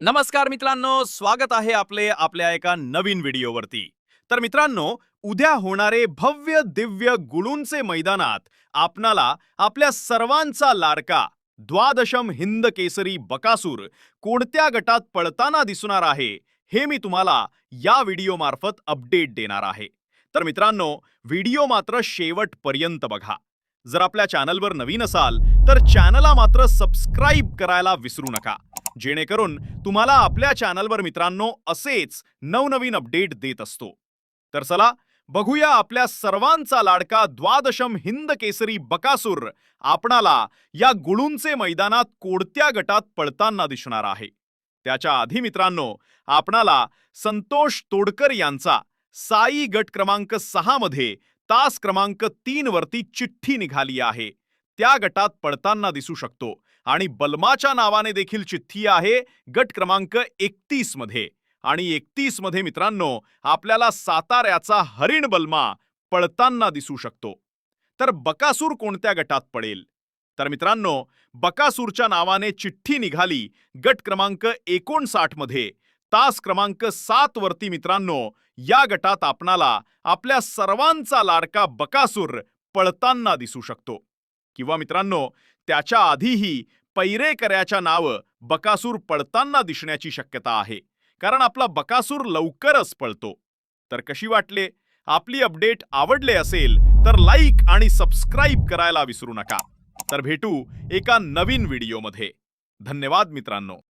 नमस्कार मित्रांनो स्वागत आहे आपले आपल्या एका नवीन व्हिडिओवरती. तर मित्रांनो उद्या होणारे भव्य दिव्य गुळूंचे मैदानात आपणाला आपल्या सर्वांचा लाडका द्वादशम हिंद केसरी बकासूर कोणत्या गटात पळताना दिसणार आहे हे मी तुम्हाला या व्हिडिओ मार्फत अपडेट देणार आहे. तर मित्रांनो व्हिडिओ मात्र शेवटपर्यंत बघा. जर आपल्या चॅनलवर नवीन असाल तर चॅनलला मात्र सबस्क्राईब करायला विसरू नका. जेणेकरून तुम्हाला आपल्या चॅनलवर मित्रांनो असेच नवनवीन अपडेट देत असतो. तर चला बघूया आपल्या सर्वांचा लाडका द्वादशम हिंद केसरी बकासूर आपणाला या गुळूंचे मैदानात कोणत्या गटात पळताना दिसणार आहे. त्याच्या आधी मित्रांनो आपणाला संतोष तोडकर यांचा साई गट क्रमांक सहा मध्ये तास क्रमांक तीन वरती चिठ्ठी निघाली आहे. त्या गटात पडताना दिसू शकतो. आणि बलमाच्या नावाने देखील चिठ्ठी आहे गट क्रमांक एकतीसमध्ये. आणि एकतीसमध्ये मित्रांनो आपल्याला साताऱ्याचा हरिण बलमा पळताना दिसू शकतो. तर बकासूर कोणत्या गटात पडेल? तर मित्रांनो बकासूरच्या नावाने चिठ्ठी निघाली गट क्रमांक एकोणसाठमध्ये. तास क्रमांक सात वरती मित्रांनो या गटात आपणाला आपल्या सर्वांचा लाडका बकासूर पळताना दिसू शकतो. किंवा मित्रांनो त्याच्या आधीही पैरेकऱ्याच्या नावं बकासूर पळताना दिसण्याची शक्यता आहे. कारण आपला बकासूर लवकरच पळतो. तर कशी वाटले? आपली अपडेट आवडले असेल तर लाईक आणि सबस्क्राईब करायला विसरू नका. तर भेटू एका नवीन व्हिडिओमध्ये. धन्यवाद मित्रांनो.